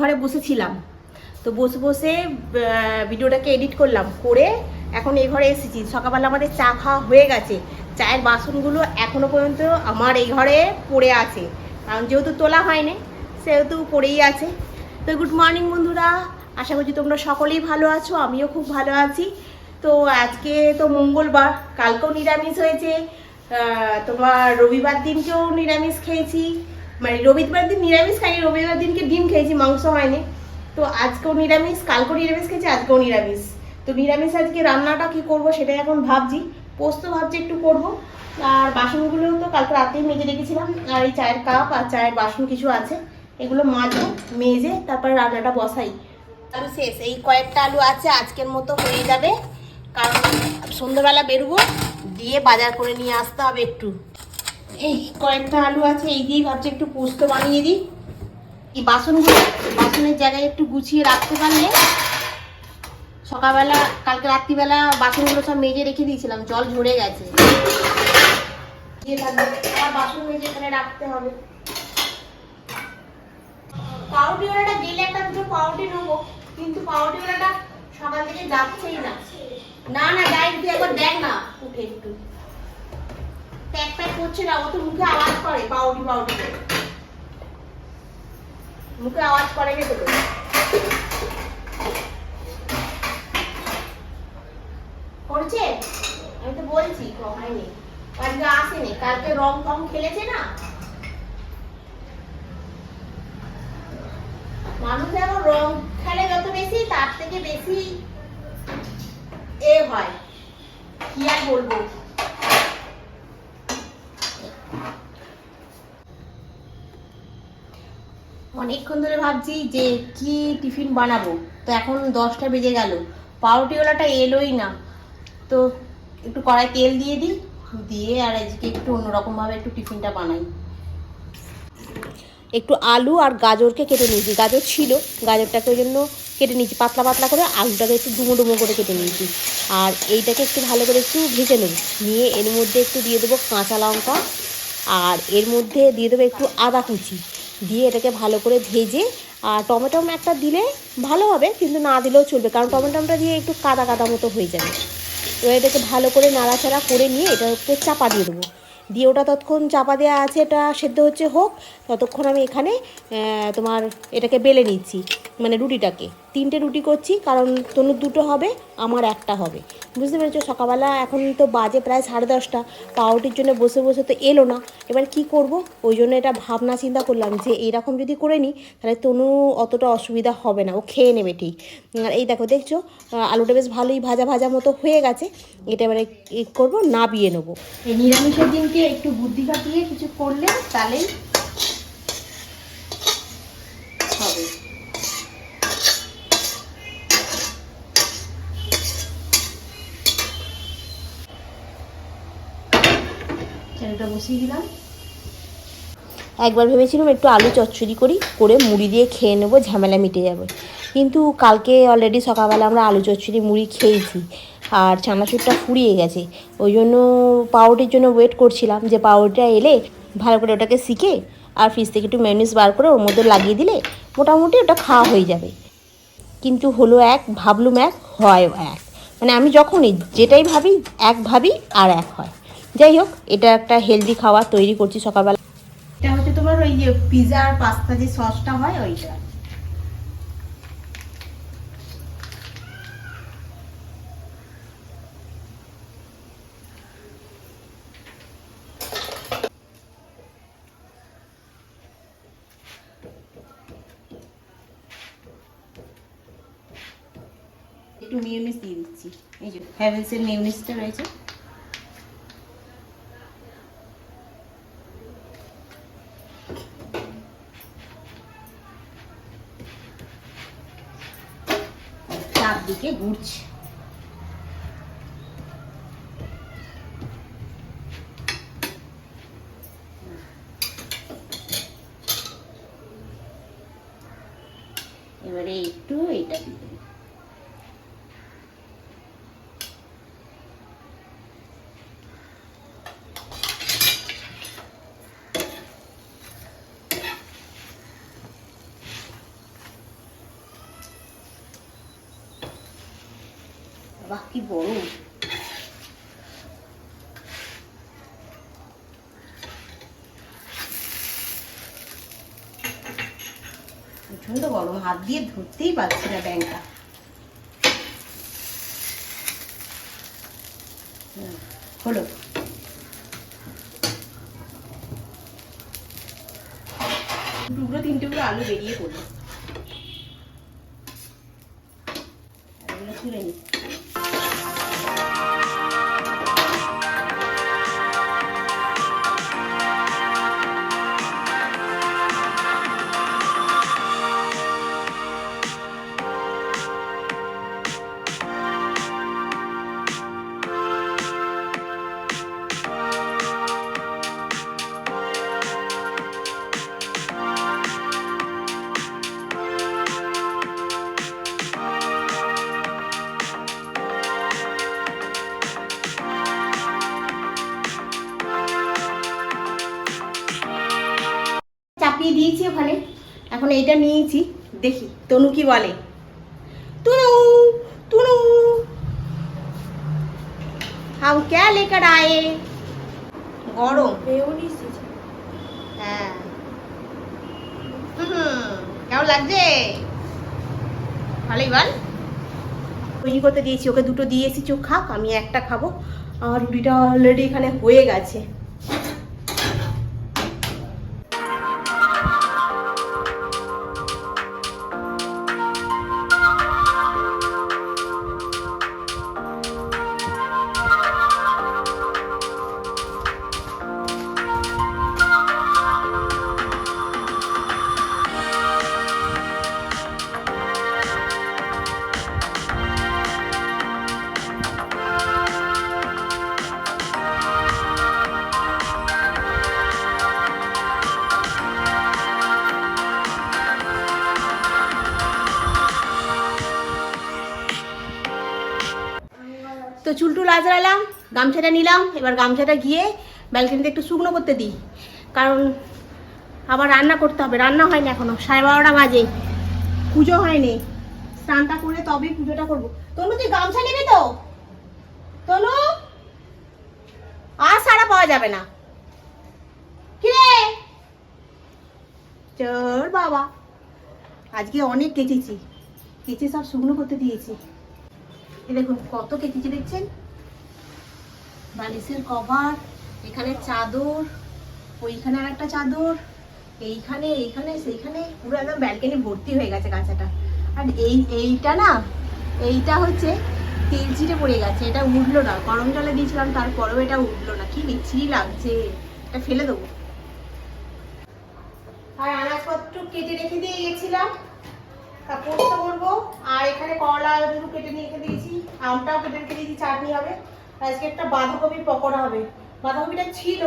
ঘরে বসেছিলাম। তো বসে বসে ভিডিওটাকে এডিট করলাম, করে এখন এই ঘরে এসেছি। সকালবেলা আমাদের চা খাওয়া হয়ে গেছে। চায়ের বাসনগুলো এখনও পর্যন্ত আমার এই ঘরে পড়ে আছে। কারণ যেহেতু তোলা হয়নি, সেহেতু পড়েই আছে। তো গুড মর্নিং বন্ধুরা, আশা করছি তোমরা সকলেই ভালো আছো, আমিও খুব ভালো আছি। তো আজকে তো মঙ্গলবার, কালকেও নিরামিষ হয়েছে। তোমার রবিবার দিনকেও নিরামিষ খেয়েছি। মানে রবিবার দিন নিরামিষ খাইনি, রবিবার দিনকে ডিম খেয়েছি, মাংস হয়নি। তো আজকেও নিরামিষ, কালকেও নিরামিষ খেয়েছি, আজকেও নিরামিষ। তো নিরামিষ আজকে রান্নাটা কি করব সেটাই এখন ভাবছি। পোস্ত ভাবছি একটু করব। আর বাসনগুলো তো কালকে রাতেই মেজে রেখেছিলাম। আর এই চায়ের কাপ আর চায়ের বাসন কিছু আছে। এগুলো মাজবো, মেজে তারপরে রান্নাটা বসাই। আলু শেষ। এই কয়েকটা আলু আছে, আজকের মতো হয়ে যাবে। কারণ সন্ধ্যাবেলা বেরোবো, দিয়ে বাজার করে নিয়ে আসতে হবে একটু। এই কয়েকটা আলু আছে, এই দিয়েই ভাবছি একটু পোস্ত বানিয়ে দিই। এই বাসনগুলো, বাসনের জায়গায় একটু গুছিয়ে রাখতে পারলে সকালবেলা, কালকে রাত্রিবেলা বাসনগুলো সব মেজে রেখে দিয়েছিলাম, জল ঝরে গেছে। বাসন রাখতে হবে। নেব, কিন্তু সকাল থেকে যাচ্ছেই না। না না একবার দেখ না, উঠে একটু। করছে না, ও তো মুখে আওয়াজ করে পাউরুটি পাউরুটি করে। মুখে আওয়াজ করে গে তো করছে? আমি তো বলছি হয়নি কালকে আসেনি, কালকে রং টং খেলেছে না? মানুষ এখন রং খেলে যত বেশি, তার থেকে বেশি এ হয়। কি আর বলব? অনেকক্ষণ ধরে ভাবছি যে কি টিফিন বানাবো। তো এখন দশটা বেজে গেল। পাউরুটিওয়ালাটা এলোই না। তো একটু কড়াই তেল দিয়ে দিই। দিয়ে আর আজকে একটু অন্যরকমভাবে একটু টিফিনটা বানাই। একটু আলু আর গাজরকে কেটে নিয়েছি। গাজর ছিল। গাজরটাকে ওই জন্য কেটে নিয়েছি। পাতলা পাতলা করে আলুটাকে একটু ডুমো ডুমো করে কেটে নিয়েছি। আর এইটাকে একটু ভালো করে একটু ভেজে নেব। নিয়ে এর মধ্যে একটু দিয়ে দেবো কাঁচা লঙ্কা। আর এর মধ্যে দিয়ে দেবো একটু আদা কুচি। দিয়ে এটাকে ভালো করে ভেজে, আর টমেটোম একটা দিলে ভালো হবে, কিন্তু না দিলেও চলবে, কারণ টমেটোমটা দিয়ে একটু কাদা কাদা মতো হয়ে যাবে। এবার এটাকে ভালো করে নাড়াচাড়া করে নিয়ে এটাকে চাপা দিয়ে দেবো। দিয়ে ওটা ততক্ষণ চাপা দেওয়া আছে, এটা সেদ্ধ হচ্ছে হোক, ততক্ষণ আমি এখানে তোমার এটাকে বেলে নিচ্ছি মানে রুটিটাকে। তিনটে রুটি করছি, কারণ তনুর দুটো হবে, আমার একটা হবে। বুঝতে পেরেছ? সকালবেলা এখন তো বাজে প্রায় সাড়ে দশটা, পাউরুটির জন্য বসে বসে তো এলো না। এবার কি করব? ওই জন্য এটা ভাবনা চিন্তা করলাম যে, এইরকম যদি করে নিই, তাহলে তনু অতটা অসুবিধা হবে না, ও খেয়ে নেবে ঠিক। আর এই দেখো, দেখছ? আলুটা বেশ ভালোই ভাজা ভাজা মতো হয়ে গেছে। এটা এবারে করব? নাবিয়ে নেব। এই নিরামিষের দিনকে একটু বুদ্ধি কাটিয়ে কিছু করলে তাহলেই চালটা বসিয়ে দিলাম। একবার ভেবেছিলাম একটু আলু চচ্চড়ি করি, করে মুড়ি দিয়ে খেয়ে নেব, ঝামেলা মিটে যাবে। কিন্তু কালকে অলরেডি সকালবেলা আমরা আলু চচ্চড়ি, মুড়ি খেয়েছি আর চানাচুরটা ফুরিয়ে গেছে। ওই জন্য পাউরুটির জন্য ওয়েট করছিলাম যে পাউরুটিটা এলে ভালো করে ওটাকে শিখে আর ফ্রিজ থেকে একটু মেয়নিজ বার করে ওর মধ্যে লাগিয়ে দিলে মোটামুটি ওটা খাওয়া হয়ে যাবে। কিন্তু হলো এক, ভাবলুম এক, হয় এক। মানে আমি যখনই যেটাই ভাবি, এক ভাবি আর এক হয়। যাই হোক, এটা একটা হেলদি খাবার তৈরি করছি সকালবেলা। এটা হচ্ছে তোমার ওই যে পিজা আর পাস্তা যে সসটা হয়, ওইটা। একটু মিউনিস দিয়ে দিচ্ছি। এই যে হ্যাভেলসের মিউনিসটা রয়েছে চারদিকে ঘুরছে এবারে একটু এইটা দিয়ে দেবো। বাবা কি বড়। প্রচণ্ড গরম, হাত দিয়ে ধরতেই পারছি না ব্যাংকটা। হলো টুকরো তিন টুকরো আলু বেরিয়ে পড়ল। এগুলো তুলে নিই তনু কি বলে? তুনু তুনু। হাম ক্যা লেকার আয়ে? গরম। হ্যাঁ। কেমন লাগছে? ভালোই বল। তৈরি করতে দিয়েছি, ওকে দুটো দিয়েছি চোখ খাক, আমি একটা খাব। আর রুটিটা অলরেডি এখানে হয়ে গেছে। তো চুলটুল আজরালাম গামছাটা নিলাম, এবার গামছাটা গিয়ে ব্যালকনিতে একটু শুকনো করতে দিই। কারণ আবার রান্না করতে হবে, রান্না হয়নি এখনও, সাড়ে বারোটা বাজে, পুজো হয়নি। স্নানটা করে তবে পুজোটা করব। তনু, তুই গামছা নিবি তো? তনু, আর সারা পাওয়া যাবে না। কিরে? চোর বাবা। আজকে অনেক কেচেছি, কেচে সব শুকনো করতে দিয়েছি। দেখুন কত কেটেছি দেখছেন? বালিশের কভার, এখানে চাদর, ওইখানে আর একটা চাদর, এইখানে এইখানে, সেইখানে, পুরো একদম ব্যালকনি ভর্তি হয়ে গেছে কাঁচাটা। আর এই, এইটা না, এইটা হচ্ছে তেল ছিটে পড়ে গেছে, এটা উঠল না। গরম জলে দিয়েছিলাম, তারপরেও এটা উঠল না। কি বিচ্ছিরি লাগছে, এটা ফেলে দেবো। আর আনাজপত্র কেটে রেখে দিয়ে গেছিলাম। কাপড় করব। আর এখানে করলা দুটো কেটে নিয়ে রেখে দিয়েছি, আমটাও কেটে রেখে দিয়েছি, চাটনি হবে। আজকে একটা বাঁধাকপির পকোড়া হবে। বাঁধাকপিটা ছিল,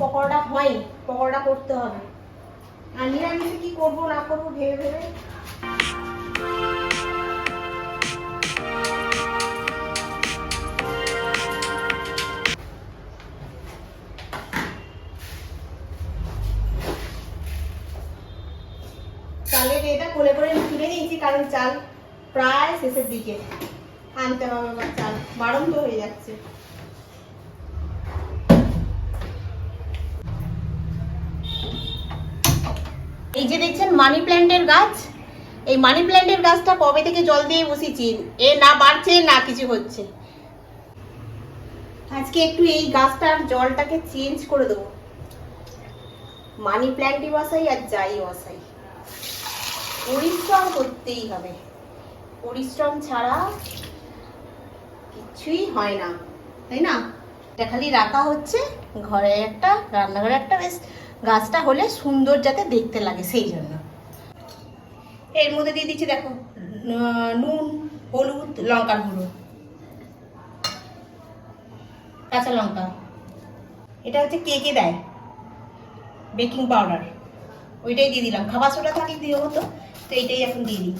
পকোড়াটা হয়নি, পকোড়াটা করতে হবে। আর নিরামিষে কি করব না করব ভেবে ভেবে চালের এটা কোলে করে তুলে নিয়েছি, কারণ চাল প্রায় শেষের দিকে। আনতে হবে আমার চাল বারন্ত হয়ে যাচ্ছে। এই যে দেখছেন মানি প্ল্যান্টের গাছ, এই মানি প্ল্যান্টের গাছটা কবে থেকে জল দিয়ে বসেছি? এ না বাড়ছে, না কিছু হচ্ছে। আজকে একটু এই গাছটার জলটাকে চেঞ্জ করে দেবো। মানি প্ল্যান্টই বসাই আর যাই বসাই। পরিশ্রম করতেই হবে। পরিশ্রম ছাড়া কিছুই হয় না, তাই না? এটা খালি রাখা হচ্ছে, ঘরে একটা, রান্নাঘরে একটা, বেশ। গাছটা হলে সুন্দর যাতে দেখতে লাগে, সেই জন্য। এর মধ্যে দিয়ে দিচ্ছি, দেখো নুন, হলুদ, লঙ্কার গুঁড়ো। কাঁচা লঙ্কা। এটা হচ্ছে কে কে দেয়? Baking powder. ওইটাই দিয়ে দিলাম। খাবার সোডা থাকলে দিয়ে হতো তো এইটাই এখন দিয়ে দিই।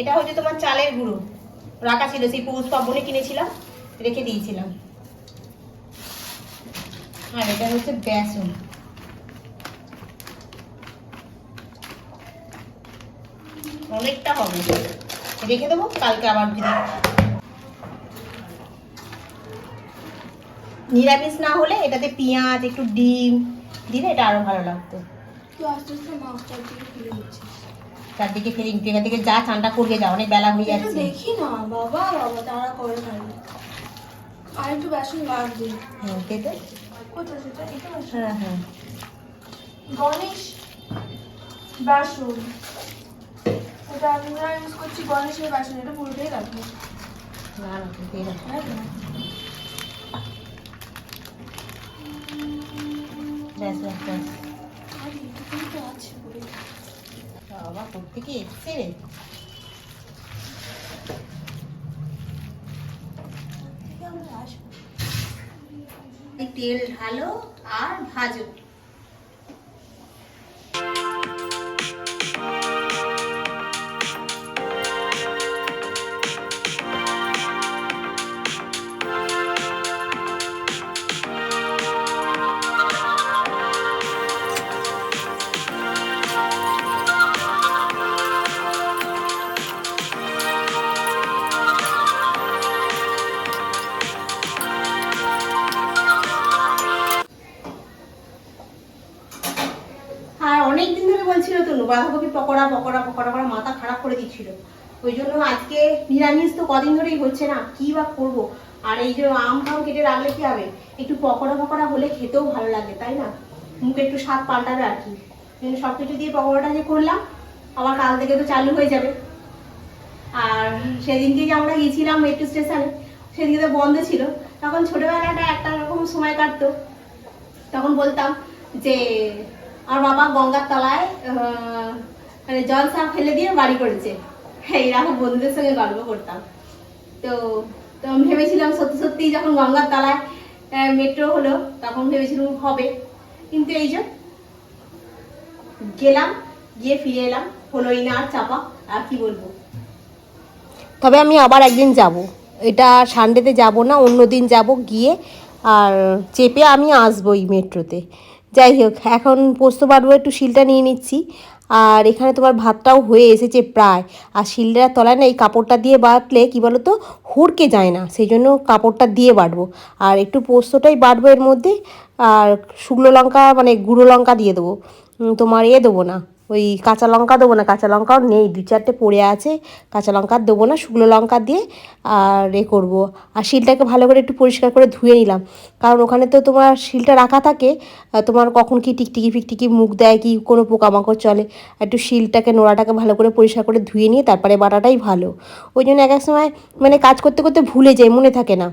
এটা হচ্ছে তোমার চালের গুঁড়ো। রাখা ছিল, সেই পৌষ পার্বণে কিনেছিলাম, রেখে দিয়েছিলাম। আর এটা হচ্ছে বেসন। অনেকটা হবে। রেখে দেবো, কালকে আবার ভিতরে নিরামিষ না হলে এটাতে পেঁয়াজ, একটু ডিম দিলে এটা আরও ভালো লাগতো। তো আস্তে আস্তে দিচ্ছিস চারদিকে ফের এখান থেকে যা চানটা করবে যা অনেক বেলা হয়ে যাচ্ছে। দেখি না বাবা বাবা তারা করে ফেলে। আর একটু বেসন লাগবে সেটা। এটা হ্যাঁ হ্যাঁ। গণেশ বেসন। এটা আমি না ইউজ করছি গণেশের বেসন এটা পুরোটাই রাখব। না না দাও। হ্যাঁ ব্যাস ব্যাস ব্যাস। আছে। বাবা করতে থেকে এসছে রে? তেল ঢালো আর ভাজো। পকোড়া পকোড়া পকোড়া করে মাথা খারাপ করে দিচ্ছিল। ওই জন্য আজকে নিরামিষ তো কদিন ধরেই হচ্ছে না, কি বা করব? আর এই যে আম ফাম কেটে রাখলে কি হবে? একটু পকোড়া পকোড়া হলে খেতেও ভালো লাগে, তাই না? মুখে একটু স্বাদ পাল্টাবে আর কি। সব কিছু দিয়ে পকোড়াটা যে করলাম, আবার কাল থেকে তো চালু হয়ে যাবে। আর সেদিনকে যে আমরা গিয়েছিলাম মেট্রো স্টেশনে সেদিকে তো বন্ধ ছিল। তখন ছোটবেলাটা একটা রকম সময় কাটতো। তখন বলতাম যে, আমার বাবা গঙ্গার তলায় মানে জল সাপ ফেলে দিয়ে বাড়ি করেছে। এইরকম বন্ধুদের সঙ্গে গল্প করতাম। তো তো ভেবেছিলাম সত্যি সত্যি যখন গঙ্গার তলায় মেট্রো হলো, তখন ভেবেছিলাম হবে। কিন্তু এই যে গেলাম, গিয়ে ফিরে এলাম, হলোই না আর চাপা, আর কি বলব? তবে আমি আবার একদিন যাব। এটা সানডেতে যাব না, অন্য দিন যাব গিয়ে, আর চেপে আমি আসবোই মেট্রোতে যাই হোক, এখন পোস্ত বাড়বো একটু শিলটা নিয়ে নিচ্ছি। আর এখানে তোমার ভাতটাও হয়ে এসেছে প্রায়। আর শিলডার তলায় না এই কাপড়টা দিয়ে বাটলে কি বলো তো হুড়কে যায় না সেই জন্য কাপড়টা দিয়ে বাটবো আর একটু পোস্তটাই বাটবো এর মধ্যে, আর শুকনো লঙ্কা মানে গুঁড়ো লঙ্কা দিয়ে দেবো। তোমার এ দেবো না ওই কাঁচা লঙ্কা দেবো না, কাঁচা লঙ্কাও নেই দু চারটে পড়ে আছে, কাঁচা লঙ্কা দেবো না, শুকনো লঙ্কা দিয়ে আর এ করব। আর শিলটাকে ভালো করে একটু পরিষ্কার করে ধুয়ে নিলাম। কারণ ওখানে তো তোমার শিলটা রাখা থাকে তোমার কখন কি টিকটিকি ফিকটিকি মুখ দেয় কি কোনো পোকামাকড় চলে, একটু শিলটাকে, নোড়াটাকে ভালো করে পরিষ্কার করে ধুয়ে নিয়ে তারপরে বাটাটাই ভালো। ওই জন্য এক এক সময় মানে কাজ করতে করতে ভুলে যাই, মনে থাকে না।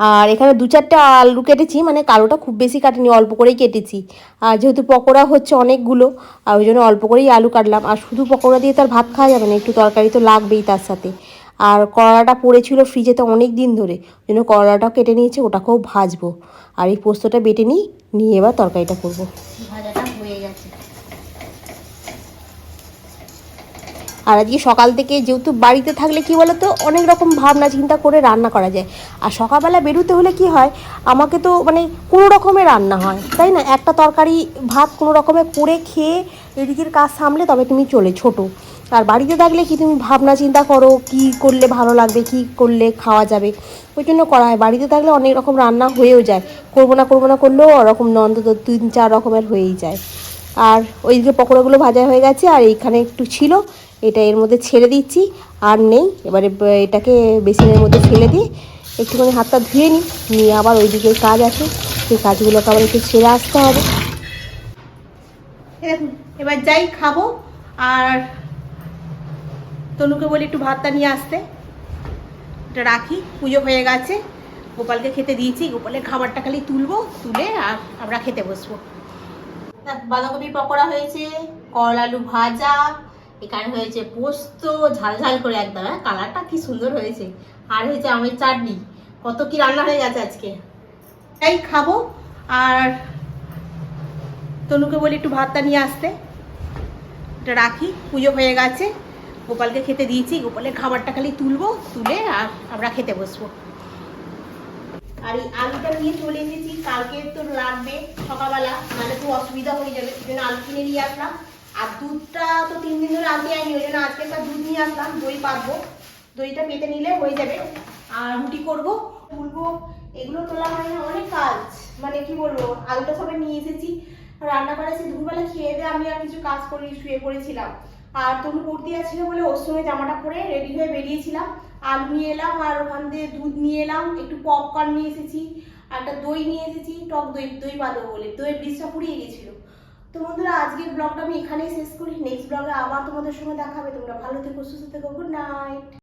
আর এখানে দু চারটে আলু কেটেছি মানে কালোটা খুব বেশি কাটিনি, অল্প করেই কেটেছি। আর যেহেতু পকোড়া হচ্ছে অনেকগুলো, আর ওই জন্য অল্প করেই আলু কাটলাম। আর শুধু পকোড়া দিয়ে তার ভাত খাওয়া যাবে না, একটু তরকারি তো লাগবেই তার সাথে। আর করলাটা পড়েছিল ফ্রিজেতে অনেক দিন ধরে, ওই জন্য করলাটাও কেটে নিয়েছি, ওটাকেও ভাজবো। আর এই পোস্তটা বেটে নিই, নিয়ে এবার তরকারিটা করব। ভাজাটা হয়ে গেছে আর আজকে সকাল থেকে যেহেতু বাড়িতে থাকলে কি বলো তো অনেক রকম ভাবনা চিন্তা করে রান্না করা যায়। আর সকালবেলা বেরোতে হলে কি হয়, আমাকে তো মানে কোনো রকমের রান্না হয়, তাই না? একটা তরকারি, ভাত কোনো রকমে করে খেয়ে এদিকের কাজ সামলে তবে তুমি চলে, ছোট। আর বাড়িতে থাকলে কি তুমি ভাবনা চিন্তা করো, কি করলে ভালো লাগবে, কি করলে খাওয়া যাবে? ওই জন্য করা হয়। বাড়িতে থাকলে অনেক রকম রান্না হয়েও যায়। করব না করব না করলেও ওরকম অন্তত তিন, চার রকমের হয়েই যায়। আর ওইদিকে পকোড়াগুলো ভাজা হয়ে গেছে, আর এইখানে একটু ছিল। এটা এর মধ্যে ছেড়ে দিচ্ছি, আর নেই। এবারে এটাকে বেসিনের মধ্যে ফেলে দিয়ে একটুখানি হাতটা ধুয়ে নিই, নিয়ে আবার ওই ওইদিকে কাজ আছে। সেই কাজগুলোকে আবার একটু ছেড়ে আসতে হবে। দেখুন এবার যাই খাব, আর তনুকে বলি একটু ভাতটা নিয়ে আসতে। এটা রাখি, পুজো হয়ে গেছে। গোপালকে খেতে দিয়েছি, গোপালের খাবারটা খালি তুলবো, তুলে আর আমরা খেতে বসবো। বাঁধাকপি পকোড়া হয়েছে করলা আলু ভাজা এখানে হয়েছে পোস্ত ঝাল ঝাল করে একদম হ্যাঁ কালারটা কি সুন্দর হয়েছে। আর হয়েছে আমের চাটনি কত কি রান্না হয়ে গেছে আজকে। তাই খাব আর তনুকে বলি একটু ভাতটা নিয়ে আসতে। এটা রাখি পুজো হয়ে গেছে। গোপালকে খেতে দিয়েছি গোপালের খাবারটা খালি তুলবো তুলে আর আমরা খেতে বসবো। আর এই আলুটা নিয়ে চলে এসেছি কালকে তো লাগবে সকালবেলা নাহলে খুব অসুবিধা হয়ে যাবে সেজন্য আলু কিনে নিয়ে আসলাম। আর দুধটা তো তিন দিন ধরে আনতে যায়নি, ওই জন্য আজকে একটা দুধ নিয়ে আসলাম, দই পাতবো দইটা পেতে নিলে হয়ে যাবে। আর রুটি করব। তুলবো এগুলো তোলা হয় না, অনেক কাজ। মানে কি বলব, আলুটা সবাই নিয়ে এসেছি। রান্না করা সে দুপুরবেলা খেয়ে দিয়ে আমি আর কিছু কাজ করি, শুয়ে পড়েছিলাম। আর তনু কুর্তি আছিল বলে ওর সঙ্গে জামাটা পরে রেডি হয়ে বেরিয়েছিলাম। আলু নিয়ে এলাম, আর ওখান দিয়ে দুধ নিয়ে এলাম, একটু পপকর্ন নিয়ে এসেছি, একটা দই নিয়ে এসেছি, টক দই দই বাঁধবো বলে। দইয়ের বীজটা পুড়িয়ে গেছিল। তো বন্ধুরা, আজকের ব্লগটা আমি এখানেই শেষ করি। নেক্সট ব্লগে আবার তোমাদের সঙ্গে দেখাবে তোমরা ভালো থেকো, সুস্থ থেকো গুড নাইট